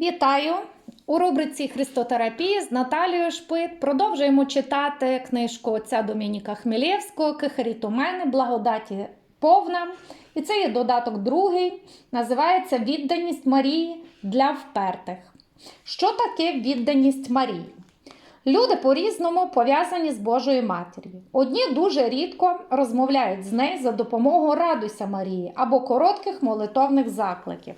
Вітаю! У рубриці Христотерапії з Наталією Шпит продовжуємо читати книжку отця Домініка Хмелєвського Кихаріт у мене, благодаті повна. І це є додаток другий, називається Відданість Марії для впертих. Що таке відданість Марії? Люди по-різному пов'язані з Божою матір'ю. Одні дуже рідко розмовляють з нею за допомогою Радуйся Марії або коротких молитовних закликів.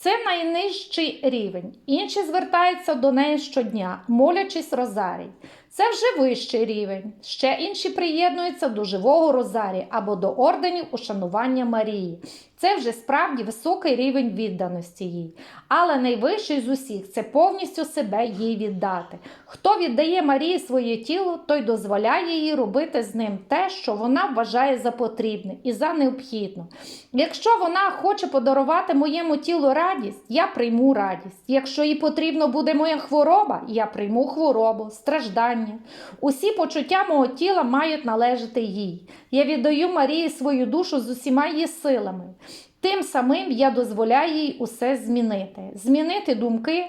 Це найнижчий рівень. Інші звертаються до неї щодня, молячись розарій. Це вже вищий рівень. Ще інші приєднуються до живого розарія або до орденів ушанування Марії. Це вже справді високий рівень відданості їй. Але найвищий з усіх це повністю себе їй віддати. Хто віддає Марії своє тіло, той дозволяє їй робити з ним те, що вона вважає за потрібне і за необхідне. Якщо вона хоче подарувати моєму тілу радість, я прийму радість. Якщо їй потрібно буде моя хвороба, я прийму хворобу, страждання. Усі почуття мого тіла мають належати їй. Я віддаю Марії свою душу з усіма її силами. Тим самим я дозволяю їй усе змінити, змінити думки,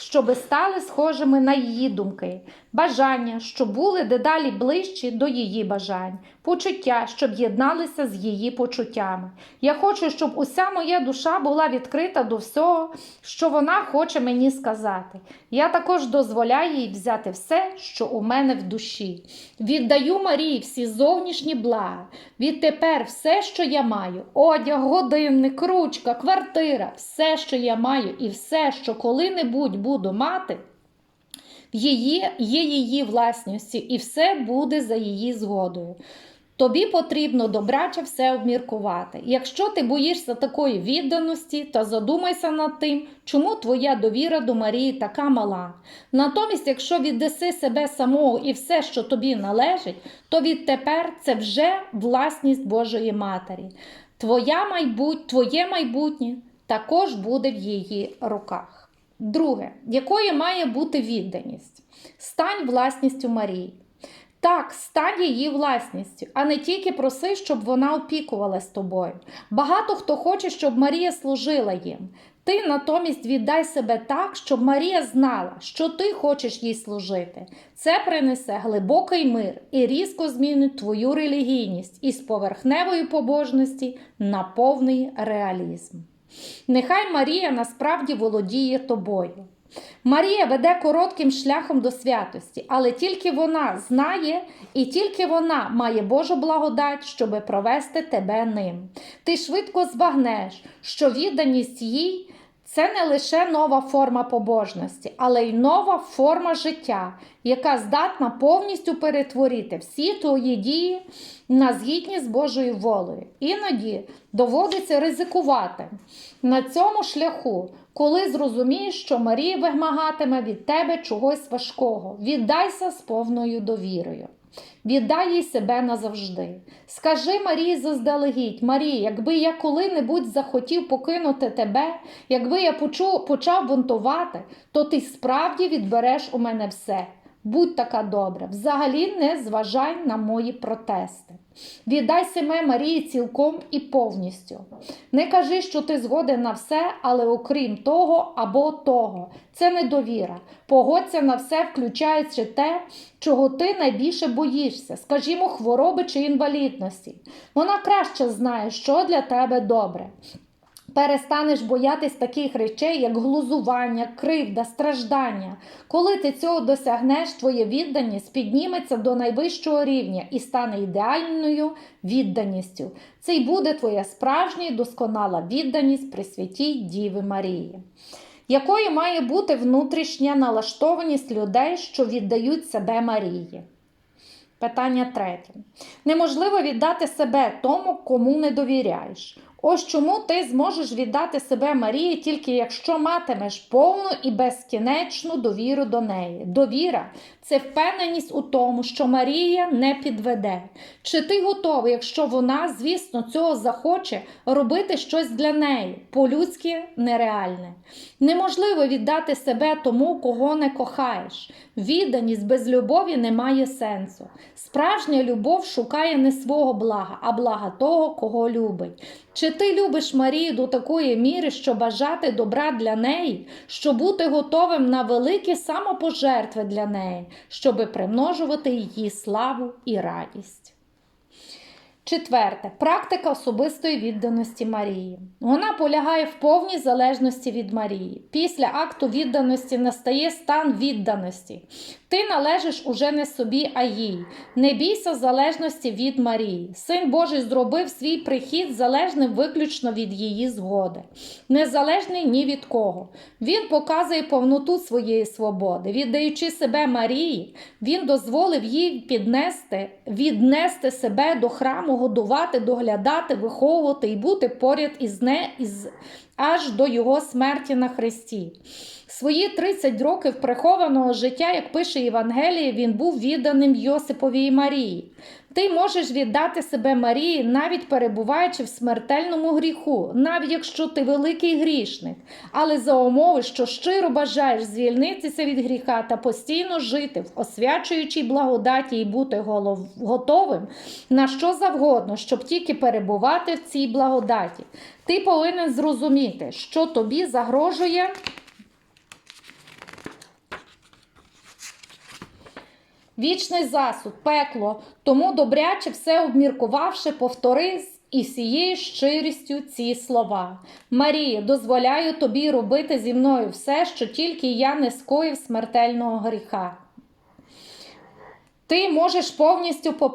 щоби стали схожими на її думки, бажання, щоб були дедалі ближчі до її бажань, почуття, щоб єдналися з її почуттями. Я хочу, щоб уся моя душа була відкрита до всього, що вона хоче мені сказати. Я також дозволяю їй взяти все, що у мене в душі. Віддаю Марії всі зовнішні блага. Відтепер все, що я маю: одяг, годинник, ручка, квартира, все, що я маю, і все, що коли-небудь буду мати. Її є її власністю, і все буде за її згодою. Тобі потрібно добраче все обміркувати. Якщо ти боїшся такої відданості, то задумайся над тим, чому твоя довіра до Марії така мала. Натомість, якщо віддаси себе самого і все, що тобі належить, то відтепер це вже власність Божої Матері. Твоя майбут... Твоє майбутнє також буде в її руках. Друге, якою має бути відданість? Стань власністю Марії. Так, стань її власністю, а не тільки проси, щоб вона опікувалась тобою. Багато хто хоче, щоб Марія служила їм. Ти натомість віддай себе так, щоб Марія знала, що ти хочеш їй служити. Це принесе глибокий мир і різко змінить твою релігійність із поверхневої побожності на повний реалізм. Нехай Марія насправді володіє тобою. Марія веде коротким шляхом до святості, але тільки вона знає і тільки вона має Божу благодать, щоби провести тебе ним. Ти швидко збагнеш, що відданість їй це не лише нова форма побожності, але й нова форма життя, яка здатна повністю перетворити всі твої дії на згідність з Божою волею. Іноді доводиться ризикувати на цьому шляху, коли зрозумієш, що Марія вимагатиме від тебе чогось важкого. Віддайся з повною довірою. Віддай їй себе назавжди. Скажи Марії заздалегідь, Марія, якби я коли-небудь захотів покинути тебе, якби я почув, почав бунтувати, то ти справді відбереш у мене все. Будь така добра, взагалі не зважай на мої протести. Віддай себе Марії цілком і повністю. Не кажи, що ти згоден на все, але окрім того або того. Це недовіра. Погодься на все, включаючи те, чого ти найбільше боїшся, скажімо, хвороби чи інвалідності. Вона краще знає, що для тебе добре. Перестанеш боятись таких речей, як глузування, кривда, страждання. Коли ти цього досягнеш, твоє відданість підніметься до найвищого рівня і стане ідеальною відданістю. Це й буде твоя справжня і досконала відданість при святій Діви Марії. Якою має бути внутрішня налаштованість людей, що віддають себе Марії? Питання третє. Неможливо віддати себе тому, кому не довіряєш. Ось чому ти зможеш віддати себе Марії тільки якщо матимеш повну і безкінечну довіру до неї. Довіра це впевненість у тому, що Марія не підведе. Чи ти готовий, якщо вона, звісно, цього захоче, робити щось для неї, по-людськи нереальне? Неможливо віддати себе тому, кого не кохаєш. Відданість без любові не має сенсу. Справжня любов шукає не свого блага, а блага того, кого любить. Чи ти любиш Марію до такої міри, що бажати добра для неї, що бути готовим на великі самопожертви для неї, щоби примножувати її славу і радість? Четверте, практика особистої відданості Марії. Вона полягає в повній залежності від Марії. Після акту відданості настає стан відданості. Ти належиш уже не собі, а їй. Не бійся залежності від Марії. Син Божий зробив свій прихід залежним виключно від її згоди, незалежний ні від кого. Він показує повноту своєї свободи. Віддаючи себе Марії, він дозволив їй піднести, віднести себе до храму, годувати, доглядати, виховувати і бути поряд із не із аж до його смерті на хресті. Свої 30 років прихованого життя, як пише Євангеліє, він був відданим Йосипові і Марії. Ти можеш віддати себе Марії, навіть перебуваючи в смертельному гріху, навіть якщо ти великий грішник, але за умови, що щиро бажаєш звільнитися від гріха та постійно жити в освячуючій благодаті і бути голов... готовим на що завгодно, щоб тільки перебувати в цій благодаті. Ти повинен зрозуміти, що тобі загрожує. Вічний засуд, пекло, тому добряче все обміркувавши, повтори і сією щирістю ці слова. Марія, дозволяю тобі робити зі мною все, що тільки я не скоїв смертельного гріха. Ти можеш повністю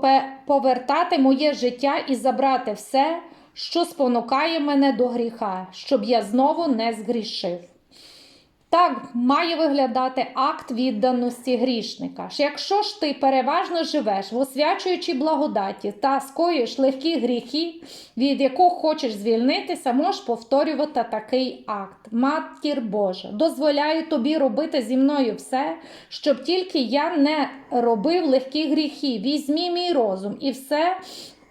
повертати моє життя і забрати все, що спонукає мене до гріха, щоб я знову не згрішив. Так має виглядати акт відданості грішника. Якщо ж ти переважно живеш в освячуючій благодаті та скоюєш легкі гріхи, від якого хочеш звільнитися, можеш повторювати такий акт. Матір Божа, дозволяю тобі робити зі мною все, щоб тільки я не робив легкі гріхи. Візьмі мій розум і все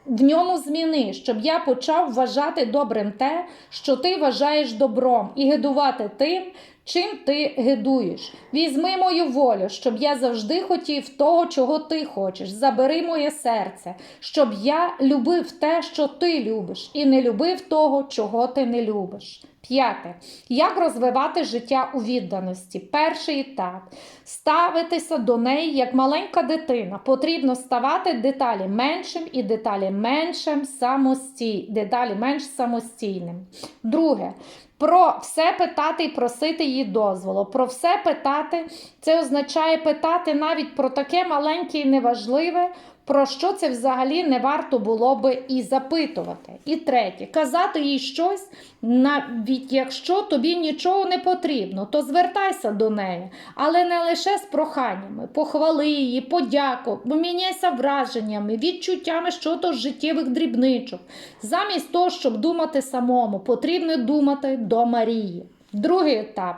в ньому зміни, щоб я почав вважати добрим те, що ти вважаєш добром, і гидувати тим, чим ти гидуєш. Візьми мою волю, щоб я завжди хотів того, чого ти хочеш. Забери моє серце, щоб я любив те, що ти любиш, і не любив того, чого ти не любиш. П'яте. Як розвивати життя у відданості? Перший етап. Ставитися до неї як маленька дитина. Потрібно ставати деталі меншим і деталі меншим самостій... деталі менш самостійним. Друге. Про все питати і просити її дозволу. Про все питати це означає питати навіть про таке маленьке і неважливе, про що це взагалі не варто було би і запитувати. І третє, казати їй щось, навіть якщо тобі нічого не потрібно, то звертайся до неї, але не лише з проханнями. Похвали її, подяку, поміняйся враженнями, відчуттями щодо життєвих дрібничок. Замість того, щоб думати самому, потрібно думати до Марії. Другий етап.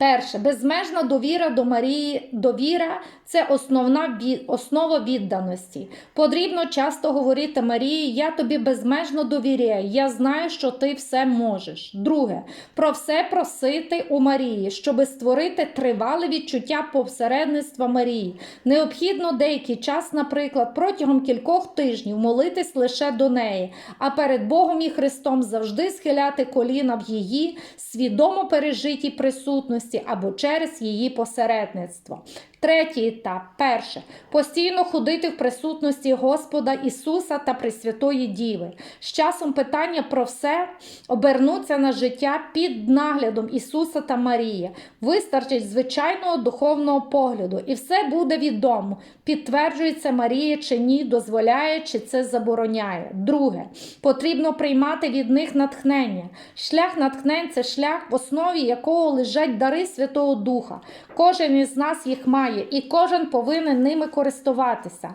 Перше, безмежна довіра до Марії, довіра це основна основа відданості. Потрібно часто говорити Марії, я тобі безмежно довіряю, я знаю, що ти все можеш. Друге, про все просити у Марії, щоб створити тривале відчуття посередництва Марії. Необхідно деякий час, наприклад, протягом кількох тижнів молитись лише до неї, а перед Богом і Христом завжди схиляти коліна в її свідомо пережитій присутності або через її посередництво. Третій етап. Перше. Постійно ходити в присутності Господа Ісуса та Пресвятої Діви. З часом питання про все обернуться на життя під наглядом Ісуса та Марії. Вистачить звичайного духовного погляду, і все буде відомо. Підтверджується Марія чи ні, дозволяє, чи це забороняє. Друге. Потрібно приймати від них натхнення. Шлях натхнень це шлях, в основі якого лежать дари Святого Духа. Кожен із нас їх має, і кожен повинен ними користуватися.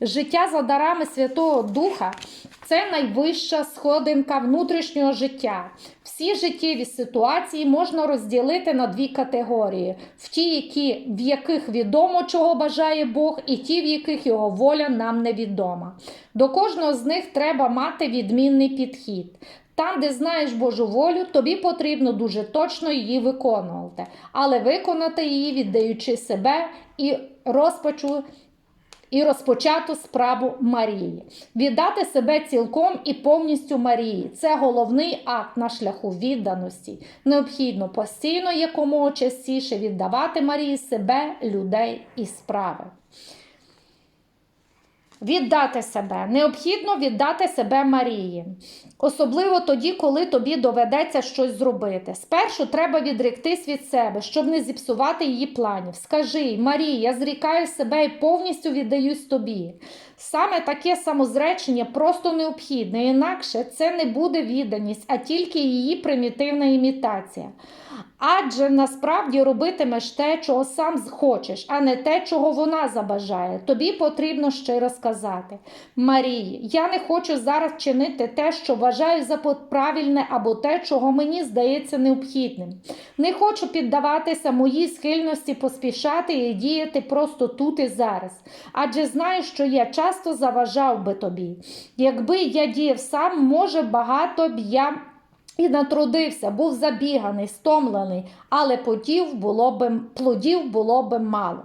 Життя за дарами Святого Духа Це найвища сходинка внутрішнього життя. Всі життєві ситуації можна розділити на дві категорії: в ті, які, в яких відомо, чого бажає Бог, і ті, в яких його воля нам невідома. До кожного з них треба мати відмінний підхід. Там, де знаєш Божу волю, тобі потрібно дуже точно її виконувати, але виконати її, віддаючи себе і розпачу. І розпочату справу Марії. Віддати себе цілком і повністю Марії. Це головний акт на шляху відданості. Необхідно постійно якомога частіше віддавати Марії себе, людей і справи. Віддати себе. Необхідно віддати себе Марії. Особливо тоді, коли тобі доведеться щось зробити. Спершу треба відректись від себе, щоб не зіпсувати її планів. Скажи, їй, Марії, я зрікаю себе і повністю віддаюсь тобі. Саме таке самозречення просто необхідне, інакше це не буде відданість, а тільки її примітивна імітація. Адже насправді робитимеш те, чого сам хочеш, а не те, чого вона забажає. Тобі потрібно щиро сказати: Марії, я не хочу зараз чинити те, що вважаю за правильне, або те, чого мені здається необхідним. Не хочу піддаватися моїй схильності поспішати і діяти просто тут і зараз. Адже знаю, що я часто заважав би тобі. Якби я діяв сам, може, багато б я. І натрудився, був забіганий, стомлений, але плодів було б, плодів було б мало.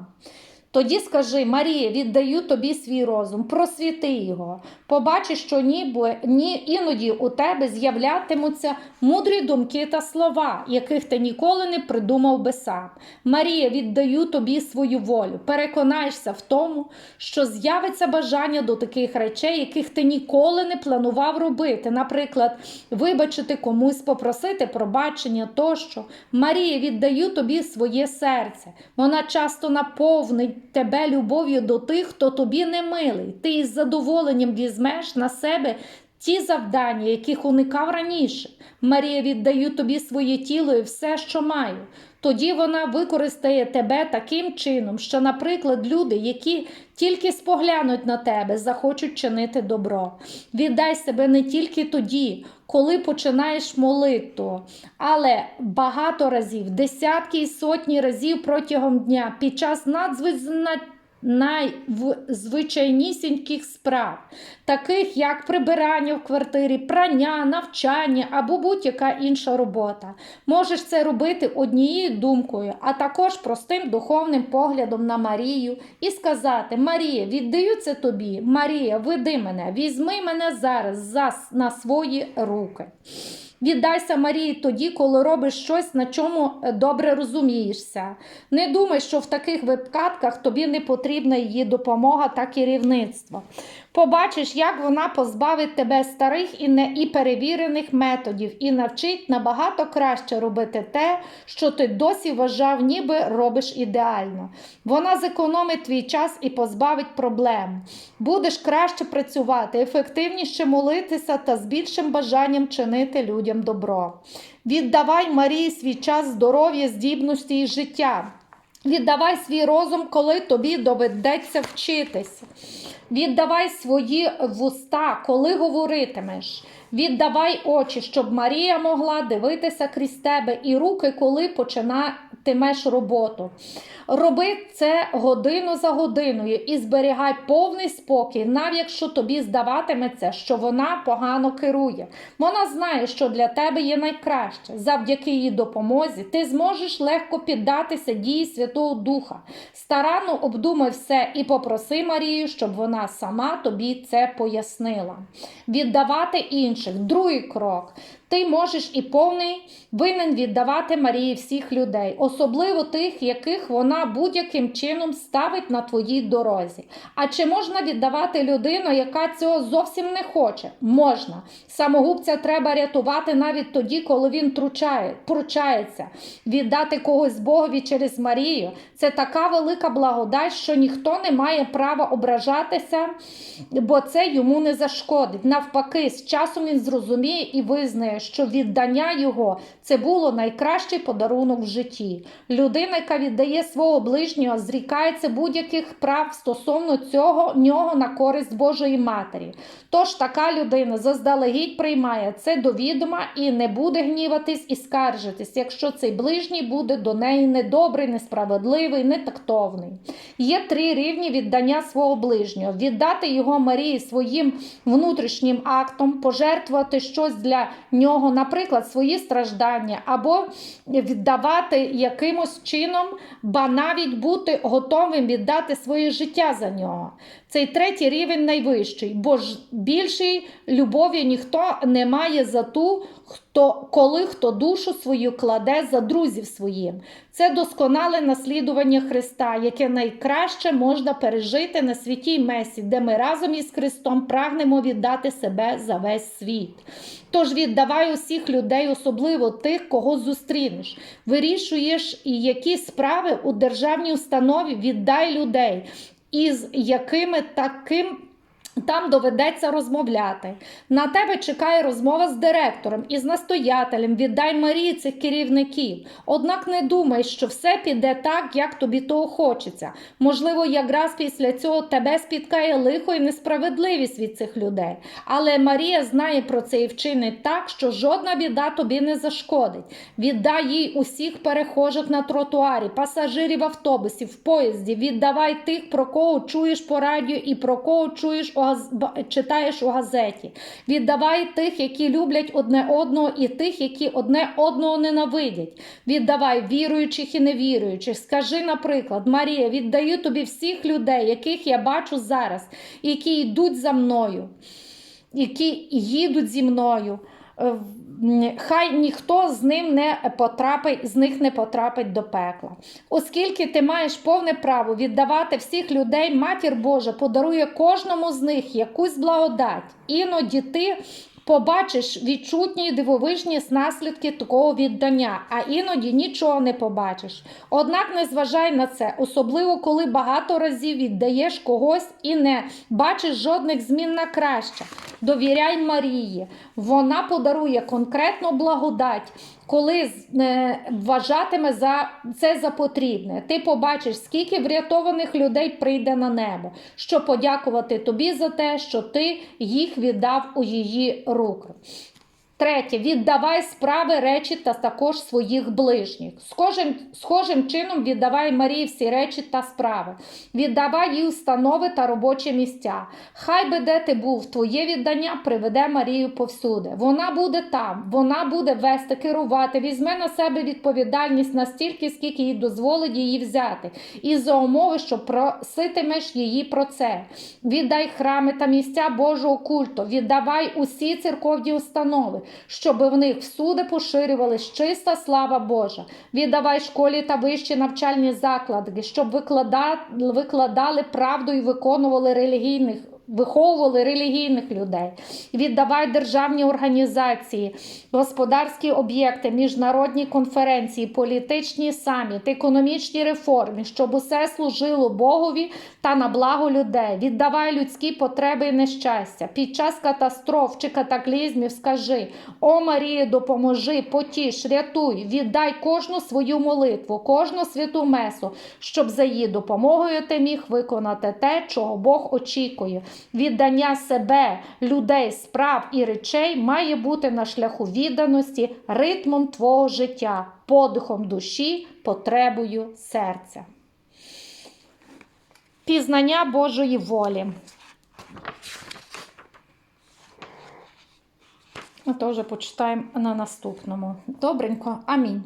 Тоді скажи, Марія, віддаю тобі свій розум, просвіти його. Побачиш, що ніби ні, іноді у тебе з'являтимуться мудрі думки та слова, яких ти ніколи не придумав би сам. Марія, віддаю тобі свою волю. Переконаєшся в тому, що з'явиться бажання до таких речей, яких ти ніколи не планував робити. Наприклад, вибачити комусь, попросити пробачення тощо. Марія, віддаю тобі своє серце. Вона часто наповнить тебе любов'ю до тих, хто тобі не милий. Ти із задоволенням візьмеш на себе ті завдання, яких уникав раніше. Марія, віддаю тобі своє тіло і все, що маю. Тоді вона використає тебе таким чином, що, наприклад, люди, які тільки споглянуть на тебе, захочуть чинити добро. Віддай себе не тільки тоді, коли починаєш молитву, але багато разів, десятки і сотні разів протягом дня під час надзвичайно найзвичайнісіньких справ, таких як прибирання в квартирі, прання, навчання або будь-яка інша робота. Можеш це робити однією думкою, а також простим духовним поглядом на Марію і сказати: Марія, віддаю це тобі, Марія, веди мене, візьми мене зараз за, на свої руки. Віддайся Марії тоді, коли робиш щось, на чому е, добре розумієшся. Не думай, що в таких випадках тобі не потрібна її допомога та керівництво. Побачиш, як вона позбавить тебе старих і не і перевірених методів і навчить набагато краще робити те, що ти досі вважав, ніби робиш ідеально. Вона зекономить твій час і позбавить проблем. Будеш краще працювати, ефективніше молитися та з більшим бажанням чинити людям добро. Віддавай Марії свій час здоров'я, здібності і життя. Віддавай свій розум, коли тобі доведеться вчитися. Віддавай свої вуста, коли говоритимеш. Віддавай очі, щоб Марія могла дивитися крізь тебе, і руки, коли починатимеш роботу. Роби це годину за годиною і зберігай повний спокій, навіть якщо тобі здаватиметься, що вона погано керує. Вона знає, що для тебе є найкраще. Завдяки її допомозі ти зможеш легко піддатися дії Святого Духа. Старанно обдумай все і попроси Марію, щоб вона сама тобі це пояснила. Віддавати інших. Другий крок. Ти можеш і повний винен віддавати Марії всіх людей, особливо тих, яких вона будь-яким чином ставить на твоїй дорозі. А чи можна віддавати людину, яка цього зовсім не хоче? Можна. Самогубця треба рятувати навіть тоді, коли він тручає, пручається. Віддати когось Богові через Марію це така велика благодать, що ніхто не має права ображатися, бо це йому не зашкодить. Навпаки, з часом він зрозуміє і визнає, що віддання його це було найкращий подарунок в житті. Людина, яка віддає свого ближнього, зрікається будь-яких прав стосовно цього нього на користь Божої Матері. Тож така людина заздалегідь приймає це до відома і не буде гніватись і скаржитись, якщо цей ближній буде до неї недобрий, несправедливий, нетактовний. Є три рівні віддання свого ближнього: віддати його Марії своїм внутрішнім актом, пожертвувати щось для нього, наприклад, свої страждання, або віддавати якимось чином, ба навіть бути готовим віддати своє життя за нього. Цей третій рівень найвищий, бо ж більшої любові ніхто не має за ту, хто коли хто душу свою кладе за друзів своїм. Це досконале наслідування Христа, яке найкраще можна пережити на святій Месі, де ми разом із Христом прагнемо віддати себе за весь світ. Тож віддавай усіх людей, особливо тих, кого зустрінеш. Вирішуєш і які справи у державній установі віддай людей, із якими таким. Там доведеться розмовляти. На тебе чекає розмова з директором і з настоятелем. Віддай Марії цих керівників. Однак не думай, що все піде так, як тобі того хочеться. Можливо, якраз після цього тебе спіткає лихо і несправедливість від цих людей. Але Марія знає про це і вчинить так, що жодна біда тобі не зашкодить. Віддай їй усіх перехожих на тротуарі, пасажирів автобусів, в поїзді. Віддавай тих, про кого чуєш по радіо і про кого чуєш читаєш у газеті. Віддавай тих, які люблять одне одного, і тих, які одне одного ненавидять. Віддавай віруючих і невіруючих. Скажи, наприклад, Марія, віддаю тобі всіх людей, яких я бачу зараз, які йдуть за мною, які їдуть зі мною. Хай ніхто з ним не потрапить, з них не потрапить до пекла. Оскільки ти маєш повне право віддавати всіх людей, матір Божа подарує кожному з них якусь благодать. Іноді ти побачиш відчутні дивовижні наслідки такого віддання, а іноді нічого не побачиш. Однак не зважай на це, особливо коли багато разів віддаєш когось і не бачиш жодних змін на краще. Довіряй Марії, вона подарує конкретну благодать. Коли е, вважатиме за це за потрібне, ти побачиш, скільки врятованих людей прийде на небо, щоб подякувати тобі за те, що ти їх віддав у її руки. Третє, віддавай справи, речі та також своїх ближніх. Схожим, схожим чином віддавай Марії всі речі та справи. Віддавай їй установи та робочі місця. Хай би де ти був, твоє віддання приведе Марію повсюди. Вона буде там, вона буде вести, керувати, візьме на себе відповідальність настільки, скільки їй дозволить її взяти, і за умови, що проситимеш її про це. Віддай храми та місця Божого культу, віддавай усі церковні установи, щоб в них всюди поширювалась чиста слава Божа. Віддавай школі та вищі навчальні заклади, щоб викладали, правду і виконували релігійних. Виховували релігійних людей, віддавай державні організації, господарські об'єкти, міжнародні конференції, політичні саміти, економічні реформи, щоб усе служило Богові та на благо людей. Віддавай людські потреби і нещастя. Під час катастроф чи катаклізмів скажи: О Марія, допоможи, потіш, рятуй, віддай кожну свою молитву, кожну святу месу, щоб за її допомогою ти міг виконати те, чого Бог очікує. Віддання себе, людей, справ і речей має бути на шляху відданості, ритмом твого життя, подихом душі, потребою серця. Пізнання Божої волі. Ми теж почитаємо на наступному. Добренько. Амінь.